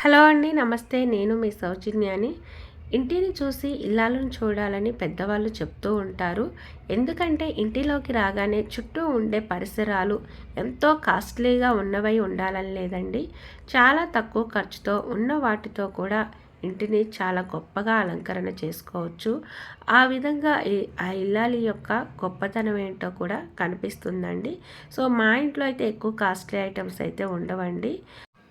Hello అండి నమస్తే. నేను మీ సౌజన్యాని. ఇంటిని చూసి ఇల్లాలను చూడాలని పెద్దవాళ్ళు చెప్తూ ఉంటారు. ఎందుకంటే ఇంటిలోకి రాగానే చుట్టూ ఉండే పరిసరాలు ఎంతో కాస్ట్లీగా ఉన్నవై ఉండాలని లేదండి. చాలా తక్కువ ఖర్చుతో ఉన్న వాటితో కూడా ఇంటిని చాలా గొప్పగా అలంకరణ చేసుకోవచ్చు. ఆ విధంగా ఆ ఇల్లాలి యొక్క గొప్పతనం ఏంటో కూడా కనిపిస్తుందండి. సో మా ఇంట్లో అయితే ఎక్కువ కాస్ట్లీ ఐటమ్స్ అయితే ఉండవండి.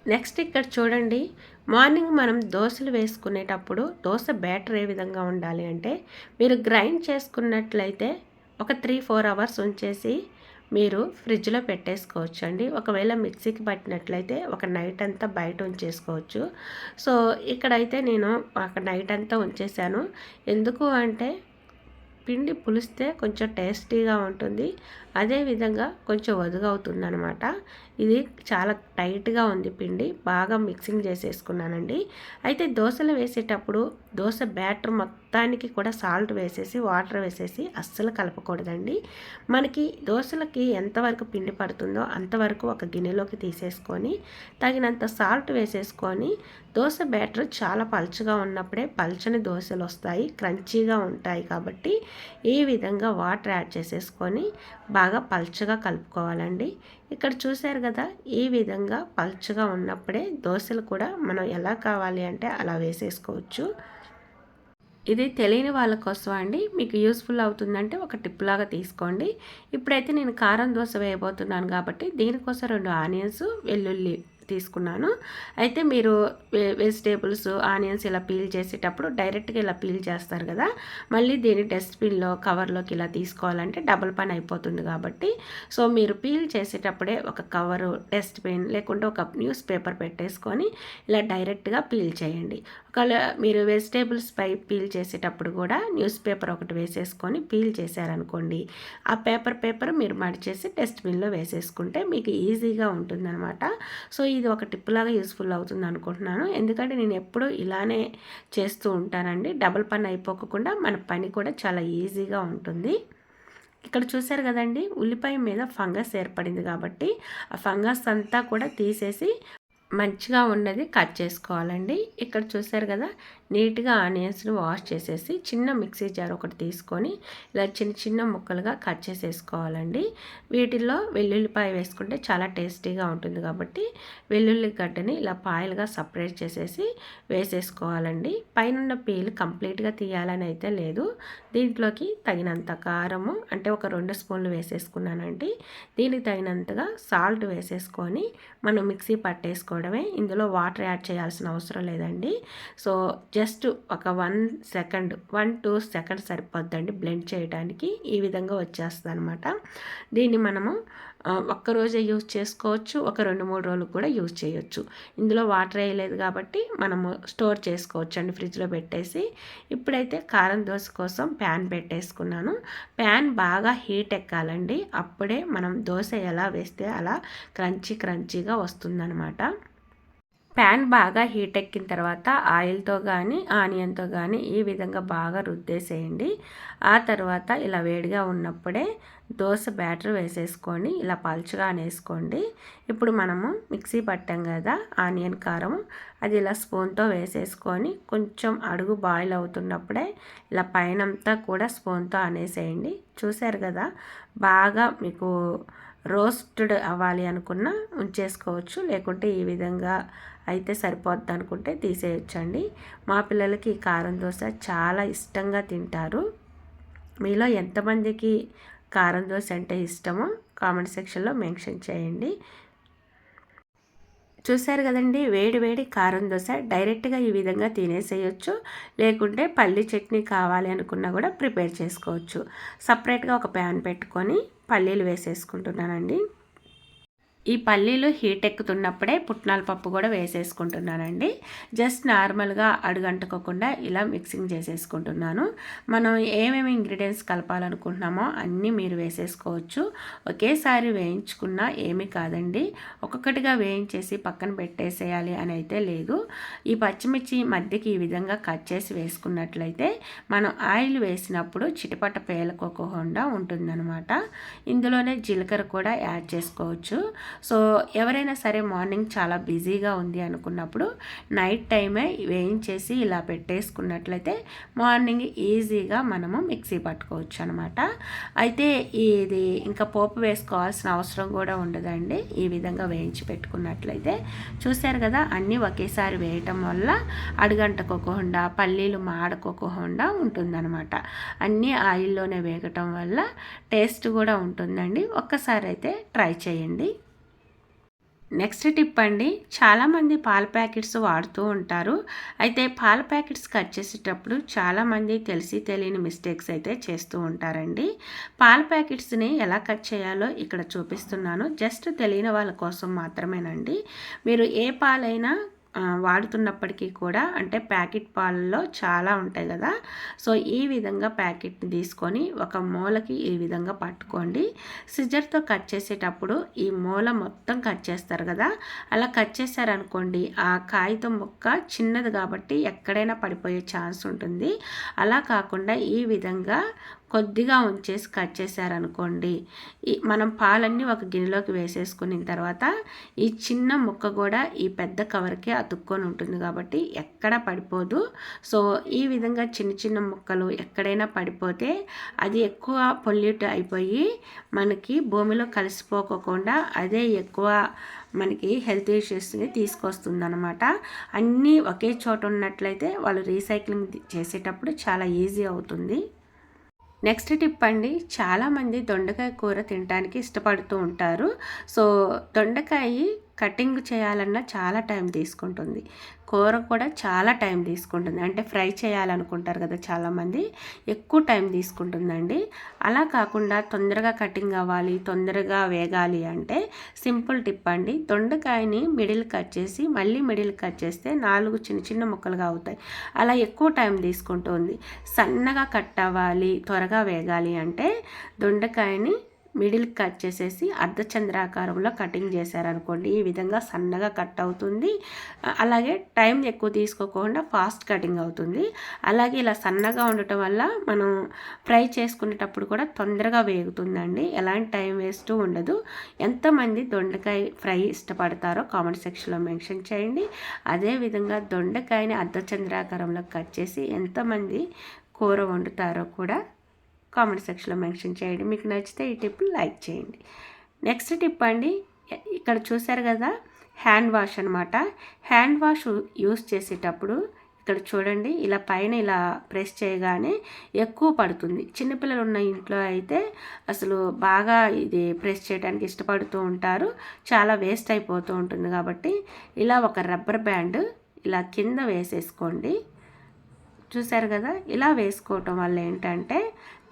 నెక్స్ట్ ఇక్కడ చూడండి మార్నింగ్ మనం దోశలు వేసుకునేటప్పుడు దోశ బ్యాటర్ ఏ విధంగా ఉండాలి అంటే మీరు గ్రైండ్ చేసుకున్నట్లయితే ఒక త్రీ ఫోర్ అవర్స్ ఉంచేసి మీరు ఫ్రిడ్జ్లో పెట్టేసుకోవచ్చు అండి ఒకవేళ మిక్సీకి పట్టినట్లయితే ఒక నైట్ అంతా బయట ఉంచేసుకోవచ్చు. సో ఇక్కడైతే నేను ఒక నైట్ అంతా ఉంచేసాను. ఎందుకు అంటే పిండి పులిస్తే కొంచెం టేస్టీగా ఉంటుంది. అదేవిధంగా కొంచెం వదుగవుతుంది అనమాట ఇది చాలా టైట్గా ఉంది పిండి. బాగా మిక్సింగ్ చేసేసుకున్నానండి. అయితే దోశలు వేసేటప్పుడు దోశ బ్యాటర్ మొత్తానికి కూడా సాల్ట్ వేసేసి వాటర్ వేసేసి అస్సలు కలపకూడదండి. మనకి దోశలకి ఎంతవరకు పిండి పడుతుందో అంతవరకు ఒక గిన్నెలోకి తీసేసుకొని తగినంత సాల్ట్ వేసేసుకొని దోశ బ్యాటర్ చాలా పలుచగా ఉన్నప్పుడే పల్చని దోశలు వస్తాయి. క్రంచీగా ఉంటాయి కాబట్టి ఈ విధంగా వాటర్ యాడ్ చేసేసుకొని బాగా పల్చగా కలుపుకోవాలండి. ఇక్కడ చూశారు కదా ఈ విధంగా పల్చగా ఉన్నప్పుడే దోశలు కూడా మనం ఎలా కావాలి అంటే అలా వేసేసుకోవచ్చు. ఇది తెలియని వాళ్ళ కోసం అండి? మీకు యూస్ఫుల్ అవుతుందంటే ఒక టిప్ లాగా తీసుకోండి. ఇప్పుడైతే నేను కారం దోశ వేయబోతున్నాను కాబట్టి దీనికోసం రెండు ఆనియన్స్ వెల్లుల్లి తీసుకున్నాను. అయితే మీరు వెజిటేబుల్స్ ఆనియన్స్ ఇలా పీల్ చేసేటప్పుడు డైరెక్ట్గా ఇలా పీల్ చేస్తారు కదా. మళ్ళీ దీన్ని డస్ట్బిన్లో కవర్లోకి ఇలా తీసుకోవాలంటే డబుల్ పని అయిపోతుంది కాబట్టి. సో మీరు పీల్ చేసేటప్పుడే ఒక కవరు డస్ట్బిన్ లేకుంటే ఒక న్యూస్ పేపర్ పెట్టేసుకొని ఇలా డైరెక్ట్గా పీల్ చేయండి. ఒకవేళ మీరు వెజిటేబుల్స్ పై పీల్ చేసేటప్పుడు కూడా న్యూస్ పేపర్ ఒకటి వేసేసుకొని పీల్ చేశారనుకోండి ఆ పేపర్ పేపర్ మీరు మడిచేసి డస్ట్బిన్లో వేసేసుకుంటే మీకు ఈజీగా ఉంటుందన్నమాట. సో ఈ ఇది ఒక టిప్ లాగా యూస్ఫుల్ అవుతుంది అనుకుంటున్నాను. ఎందుకంటే నేను ఎప్పుడూ ఇలానే చేస్తూ ఉంటానండి. డబుల్ పని అయిపోకుండా మన పని కూడా చాలా ఈజీగా ఉంటుంది. ఇక్కడ చూశారు కదండి ఉల్లిపాయ మీద ఫంగస్ ఏర్పడింది కాబట్టి ఆ ఫంగస్ అంతా కూడా తీసేసి మంచిగా ఉన్నది కట్ చేసుకోవాలండి. ఇక్కడ చూశారు కదా నీట్గా ఆనియన్స్ని వాష్ చేసేసి చిన్న మిక్సీ జార్ ఒకటి తీసుకొని ఇలా చిన్న చిన్న ముక్కలుగా కట్ చేసేసుకోవాలండి. వీటిల్లో వెల్లుల్లిపాయ వేసుకుంటే చాలా టేస్టీగా ఉంటుంది కాబట్టి వెల్లుల్లి గడ్డని ఇలా పాయలుగా సపరేట్ చేసేసి వేసేసుకోవాలండి. పైన పీల్ కంప్లీట్గా తీయాలని అయితే లేదు. దీంట్లోకి తగినంత కారము అంటే ఒక రెండు స్పూన్లు వేసేసుకున్నానండి. దీనికి తగినంతగా సాల్ట్ వేసేసుకొని మనం మిక్సీ పట్టేసుకోవడమే. ఇందులో వాటర్ యాడ్ చేయాల్సిన అవసరం లేదండి. సో జస్ట్ ఒక one second one two second సరిపోద్దండి blend చేయడానికి ఈ విధంగా వచ్చేస్తుంది అనమాట దీన్ని మనము ఒక్కరోజే యూజ్ చేసుకోవచ్చు ఒక రెండు మూడు రోజులు కూడా యూజ్ చేయొచ్చు. ఇందులో వాటర్ వేయలేదు కాబట్టి మనము స్టోర్ చేసుకోవచ్చు అండి ఫ్రిడ్జ్లో పెట్టేసి. ఇప్పుడైతే కారం దోశ కోసం ప్యాన్ పెట్టేసుకున్నాను. ప్యాన్ బాగా హీట్ ఎక్కాలండి. అప్పుడే మనం దోశ ఎలా వేస్తే అలా క్రంచీ క్రంచీగా వస్తుందన్నమాట. ప్యాన్ బాగా హీట్ ఎక్కిన తర్వాత ఆయిల్తో కానీ ఆనియన్తో కానీ ఈ విధంగా బాగా రుద్దేసేయండి. ఆ తర్వాత ఇలా వేడిగా ఉన్నప్పుడే దోశ బ్యాటర్ వేసేసుకొని ఇలా పలుచగా అనేసుకోండి. ఇప్పుడు మనము మిక్సీ పట్టాం కదా ఆనియన్ కారం అది ఇలా స్పూన్తో వేసేసుకొని కొంచెం అడుగు బాయిల్ అవుతున్నప్పుడే ఇలా పైనంతా కూడా స్పూన్తో అనేసేయండి. చూసారు కదా బాగా మీకు రోస్టెడ్ అవ్వాలి అనుకున్న ఉంచేసుకోవచ్చు. లేకుంటే ఈ విధంగా అయితే సరిపోద్ది అనుకుంటే తీసేయచ్చండి. మా పిల్లలకి కారం దోశ చాలా ఇష్టంగా తింటారు. మీలో ఎంతమందికి కారం దోశ అంటే ఇష్టమో కామెంట్ సెక్షన్లో మెన్షన్ చేయండి. చూశారు కదండి వేడి వేడి కారం దోశ డైరెక్ట్గా ఈ విధంగా తినేసేయచ్చు. లేకుంటే పల్లి చట్నీ కావాలి అనుకున్నా కూడా ప్రిపేర్ చేసుకోవచ్చు. సపరేట్గా ఒక ప్యాన్ పెట్టుకొని పల్లీలు వేసేసుకుంటున్నానండి. ఈ పల్లీలు హీట్ ఎక్కుతున్నప్పుడే పుట్నాల పప్పు కూడా వేసేసుకుంటున్నానండి. జస్ట్ నార్మల్గా అడుగంటుకోకుండా ఇలా మిక్సింగ్ చేసేసుకుంటున్నాను. మనం ఏమేమి ఇంగ్రీడియంట్స్ కలపాలనుకుంటున్నామో అన్నీ మీరు వేసేసుకోవచ్చు. ఒకేసారి వేయించుకున్నా ఏమీ కాదండి. ఒక్కొక్కటిగా వేయించేసి పక్కన పెట్టేసేయాలి అని అయితే లేదు. ఈ పచ్చిమిర్చి మధ్యకి ఈ విధంగా కట్ చేసి వేసుకున్నట్లయితే మనం ఆయిల్ వేసినప్పుడు చిటిపట పేలకోకుండా ఉంటుందన్నమాట. ఇందులోనే జీలకర్ర కూడా యాడ్ చేసుకోవచ్చు. సో ఎవరైనా సరే మార్నింగ్ చాలా బిజీగా ఉంది అనుకున్నప్పుడు నైట్ టైమే వేయించేసి ఇలా పెట్టేసుకున్నట్లయితే మార్నింగ్ ఈజీగా మనము మిక్సీ పట్టుకోవచ్చు అనమాట అయితే ఇది ఇంకా పోపు వేసుకోవాల్సిన అవసరం కూడా ఉండదండి. ఈ విధంగా వేయించి పెట్టుకున్నట్లయితే చూశారు కదా అన్నీ ఒకేసారి వేయటం వల్ల అడుగంటకోకుండా పల్లీలు మాడకోకుండా ఉంటుందన్నమాట అన్నీ ఆయిల్లోనే వేగటం వల్ల టేస్ట్ కూడా ఉంటుందండి. ఒక్కసారి అయితే ట్రై చేయండి. నెక్స్ట్ టిప్ అండి చాలామంది పాల ప్యాకెట్స్ వాడుతూ ఉంటారు. అయితే పాల ప్యాకెట్స్ కట్ చేసేటప్పుడు చాలామంది తెలిసి తెలియని మిస్టేక్స్ అయితే చేస్తూ ఉంటారండి. పాల ప్యాకెట్స్ని ఎలా కట్ చేయాలో ఇక్కడ చూపిస్తున్నాను. జస్ట్ తెలియని వాళ్ళ కోసం మాత్రమేనండి. మీరు ఏ పాలైనా వాడుతున్నప్పటికీ కూడా అంటే ప్యాకెట్ పాలలో చాలా ఉంటాయి కదా. సో ఈ విధంగా ప్యాకెట్ని తీసుకొని ఒక మూలకి ఈ విధంగా పట్టుకోండి. సిజర్తో కట్ చేసేటప్పుడు ఈ మూల మొత్తం కట్ చేస్తారు కదా. అలా కట్ చేశారనుకోండి ఆ కాగితం ముక్క చిన్నది కాబట్టి ఎక్కడైనా పడిపోయే ఛాన్స్ ఉంటుంది. అలా కాకుండా ఈ విధంగా కొద్దిగా ఉంచేసి కట్ చేశారనుకోండి ఈ మనం పాలన్నీ ఒక గిన్నెలోకి వేసేసుకున్న తర్వాత ఈ చిన్న ముక్క కూడా ఈ పెద్ద కవర్కే అతుక్కొని ఉంటుంది కాబట్టి ఎక్కడ పడిపోదు. సో ఈ విధంగా చిన్న చిన్న ముక్కలు ఎక్కడైనా పడిపోతే అది ఎక్కువ పొల్యూట్ అయిపోయి మనకి భూమిలో కలిసిపోకోకుండా అదే ఎక్కువ మనకి హెల్త్ ఇష్యూస్ని తీసుకొస్తుంది అనమాట అన్నీ ఒకే చోట ఉన్నట్లయితే వాళ్ళు రీసైక్లింగ్ చేసేటప్పుడు చాలా ఈజీ అవుతుంది. నెక్స్ట్ టిప్ అండి చాలామంది దొండకాయ కూర తినడానికి ఇష్టపడుతూ ఉంటారు. సో దొండకాయ కటింగ్ చేయాలన్నా చాలా టైం తీసుకుంటుంది. కూర కూడా చాలా టైం తీసుకుంటుంది. అంటే ఫ్రై చేయాలనుకుంటారు కదా చాలామంది ఎక్కువ టైం తీసుకుంటుందండి. అలా కాకుండా తొందరగా కటింగ్ అవ్వాలి తొందరగా వేగాలి అంటే సింపుల్ టిప్ అండి. దొండకాయని మిడిల్ కట్ చేసి మళ్ళీ మిడిల్ కట్ చేస్తే నాలుగు చిన్న చిన్న ముక్కలుగా అవుతాయి. అలా ఎక్కువ టైం తీసుకుంటుంది. సన్నగా కట్ అవ్వాలి త్వరగా వేగాలి అంటే దొండకాయని మిడిల్ కట్ చేసేసి అర్ధచంద్రాకారంలో కటింగ్ చేశారనుకోండి ఈ విధంగా సన్నగా కట్ అవుతుంది. అలాగే టైం ఎక్కువ తీసుకోకుండా ఫాస్ట్ కటింగ్ అవుతుంది. అలాగే ఇలా సన్నగా ఉండటం వల్ల మనం ఫ్రై చేసుకునేటప్పుడు కూడా తొందరగా వేగుతుందండి. ఎలాంటి టైం వేస్ట్ ఉండదు. ఎంతమంది దొండకాయ ఫ్రై ఇష్టపడతారో కామెంట్ సెక్షన్లో మెన్షన్ చేయండి. అదేవిధంగా దొండకాయని అర్ధచంద్రాకారంలో కట్ చేసి ఎంతమంది కూర వండుతారో కూడా కామెంట్ సెక్షన్లో మెన్షన్ చేయండి. మీకు నచ్చితే ఈ టిప్ లైక్ చేయండి. నెక్స్ట్ టిప్ అండి ఇక్కడ చూసారు కదా హ్యాండ్ వాష్ అనమాట హ్యాండ్ వాష్ యూస్ చేసేటప్పుడు ఇక్కడ చూడండి ఇలా పైన ఇలా ప్రెస్ చేయగానే ఎక్కువ పడుతుంది. చిన్నపిల్లలు ఉన్న ఇంట్లో అయితే అసలు బాగా ఇది ప్రెస్ చేయడానికి ఇష్టపడుతూ ఉంటారు. చాలా వేస్ట్ అయిపోతూ ఉంటుంది కాబట్టి ఇలా ఒక రబ్బర్ బ్యాండ్ ఇలా కింద వేసేసుకోండి. చూసారు కదా ఇలా వేసుకోవటం వల్ల ఏంటంటే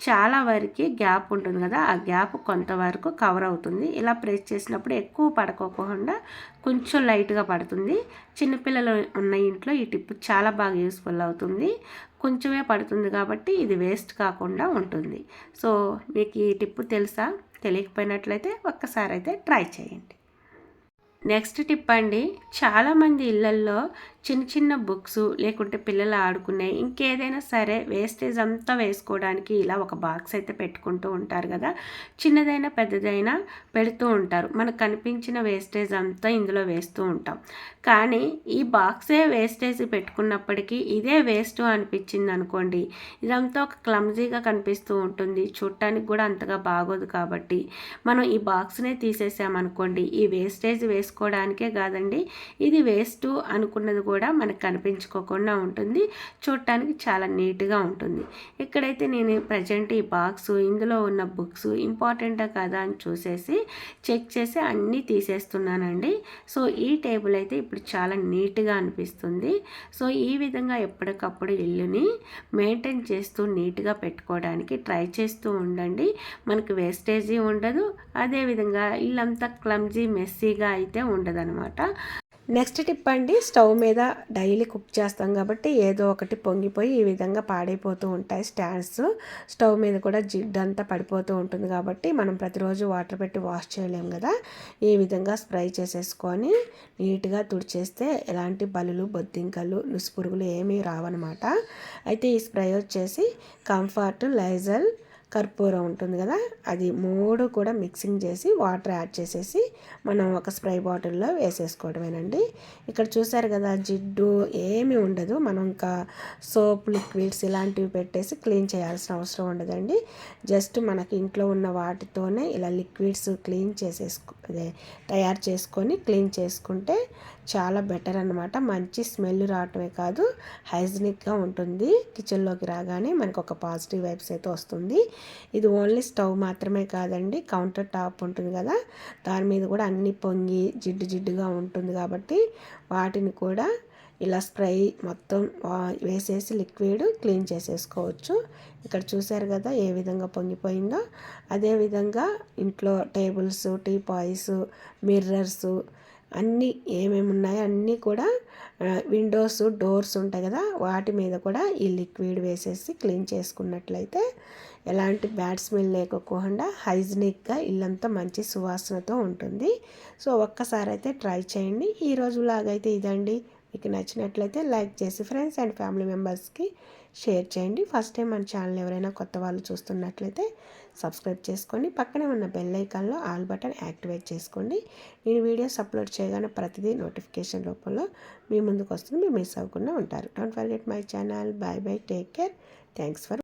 చాలా వరకు గ్యాప్ ఉంటుంది కదా ఆ గ్యాప్ కొంతవరకు కవర్ అవుతుంది. ఇలా ప్రెస్ చేసినప్పుడు ఎక్కువ పడుకోకుండా కొంచెం లైట్గా పడుతుంది. చిన్నపిల్లలు ఉన్న ఇంట్లో ఈ టిప్ చాలా బాగా యూస్ఫుల్ అవుతుంది. కొంచెమే పడుతుంది కాబట్టి ఇది వేస్ట్ కాకుండా ఉంటుంది. సో మీకు ఈ టిప్ తెలుసా? తెలియకపోయినట్లయితే ఒక్కసారి అయితే ట్రై చేయండి. నెక్స్ట్ టిప్ అండి చాలామంది ఇళ్ళల్లో చిన్న చిన్న బుక్స్ లేకుంటే పిల్లలు ఆడుకునే ఇంకేదైనా సరే వేస్టేజ్ అంతా వేసుకోవడానికి ఇలా ఒక బాక్స్ అయితే పెట్టుకుంటూ ఉంటారు కదా. చిన్నదైనా పెద్దదైనా పెడుతూ ఉంటారు. మనకు కనిపించిన వేస్టేజ్ అంతా ఇందులో వేస్తూ ఉంటాం. కానీ ఈ బాక్సే వేస్టేజ్ పెట్టుకున్నప్పటికీ ఇదే వేస్ట్ అనిపించింది అనుకోండి. ఇదంతా ఒక క్లమ్జీగా కనిపిస్తూ ఉంటుంది. చూడటానికి కూడా అంతగా బాగోదు కాబట్టి మనం ఈ బాక్స్నే తీసేసామనుకోండి. ఈ వేస్టేజ్ వేసుకోవడానికే కాదండి ఇది వేస్ట్ అనుకున్నది కూడా కూడా మనకు కనిపించుకోకుండా ఉంటుంది. చూడటానికి చాలా నీట్గా ఉంటుంది. ఇక్కడైతే నేను ప్రజెంట్ ఈ బాక్స్ ఇందులో ఉన్న బుక్స్ ఇంపార్టెంటా కదా అని చూసేసి చెక్ చేసి అన్నీ తీసేస్తున్నానండి. సో ఈ టేబుల్ అయితే ఇప్పుడు చాలా నీట్గా అనిపిస్తుంది. సో ఈ విధంగా ఎప్పటికప్పుడు ఇల్లుని మెయింటైన్ చేస్తూ నీట్గా పెట్టుకోవడానికి ట్రై చేస్తూ ఉండండి. మనకు వేస్టేజీ ఉండదు. అదేవిధంగా ఇల్లంతా క్లమ్జీ మెస్సీగా అయితే ఉండదనమాట. నెక్స్ట్ టిప్ అండి స్టవ్ మీద డైలీ కుక్ చేస్తాం కాబట్టి ఏదో ఒకటి పొంగిపోయి ఈ విధంగా పాడైపోతూ ఉంటాయి స్టాండ్స్. స్టవ్ మీద కూడా జిడ్ అంతా పడిపోతూ ఉంటుంది కాబట్టి మనం ప్రతిరోజు వాటర్ పెట్టి వాష్ చేయలేము కదా. ఈ విధంగా స్ప్రై చేసేసుకొని నీట్గా తుడిచేస్తే ఎలాంటి బలులు బొద్దింకలు నుసుపురుగులు ఏమీ రావన్నమాట. అయితే ఈ స్ప్రై వచ్చేసి కంఫర్ట్ లైజల్ కర్పూరం ఉంటుంది కదా అది మూడు కూడా మిక్సింగ్ చేసి వాటర్ యాడ్ చేసేసి మనం ఒక స్ప్రే బాటిల్లో వేసేసుకోవడమేనండి. ఇక్కడ చూసారు కదా జిడ్డు ఏమీ ఉండదు. మనం ఇంకా సోప్ లిక్విడ్స్ ఇలాంటివి పెట్టేసి క్లీన్ చేయాల్సిన అవసరం ఉండదండి. జస్ట్ మనకి ఇంట్లో ఉన్న వాటితోనే ఇలా లిక్విడ్స్ క్లీన్ చేసేసుకో అదే తయారు చేసుకొని క్లీన్ చేసుకుంటే చాలా బెటర్ అనమాట మంచి స్మెల్ రావటమే కాదు హైజనిక్గా ఉంటుంది. కిచెన్లోకి రాగానే మనకు ఒక పాజిటివ్ వైబ్స్ అయితే వస్తుంది. ఇది ఓన్లీ స్టవ్ మాత్రమే కాదండి కౌంటర్ టాప్ ఉంటుంది కదా దాని మీద కూడా అన్ని పొంగి జిడ్డు జిడ్డుగా ఉంటుంది కాబట్టి వాటిని కూడా ఇలా స్ప్రై మొత్తం వేసేసి లిక్విడ్ క్లీన్ చేసేసుకోవచ్చు. ఇక్కడ చూసారు కదా ఏ విధంగా పొంగిపోయిందో. అదేవిధంగా ఇంట్లో టేబుల్స్ టీ పాయిస్ మిర్రర్స్ అన్నీ ఏమేమి ఉన్నాయో అన్నీ కూడా విండోస్ డోర్స్ ఉంటాయి కదా వాటి మీద కూడా ఈ లిక్విడ్ వేసేసి క్లీన్ చేసుకున్నట్లయితే ఎలాంటి బ్యాడ్ స్మెల్ లేకోకుండా హైజినిక్గా ఇల్లంతా మంచి సువాసనతో ఉంటుంది. సో ఒక్కసారి అయితే ట్రై చేయండి ఈరోజు లాగైతే ఇదండి. మీకు నచ్చినట్లయితే లైక్ చేసి ఫ్రెండ్స్ అండ్ ఫ్యామిలీ మెంబర్స్కి షేర్ చేయండి. ఫస్ట్ టైం మన ఛానల్ ఎవరైనా కొత్త వాళ్ళు చూస్తున్నట్లయితే సబ్స్క్రైబ్ చేసుకోండి. పక్కనే ఉన్న బెల్ ఐకాన్లో ఆల్ బటన్ యాక్టివేట్ చేసుకోండి. నేను వీడియోస్ అప్లోడ్ చేయగానే ప్రతిదీ నోటిఫికేషన్ రూపంలో మీ ముందుకు వస్తుంది మీరు మిస్ అవ్వకుండా ఉంటారు. Don't forget my channel bye bye take care thanks for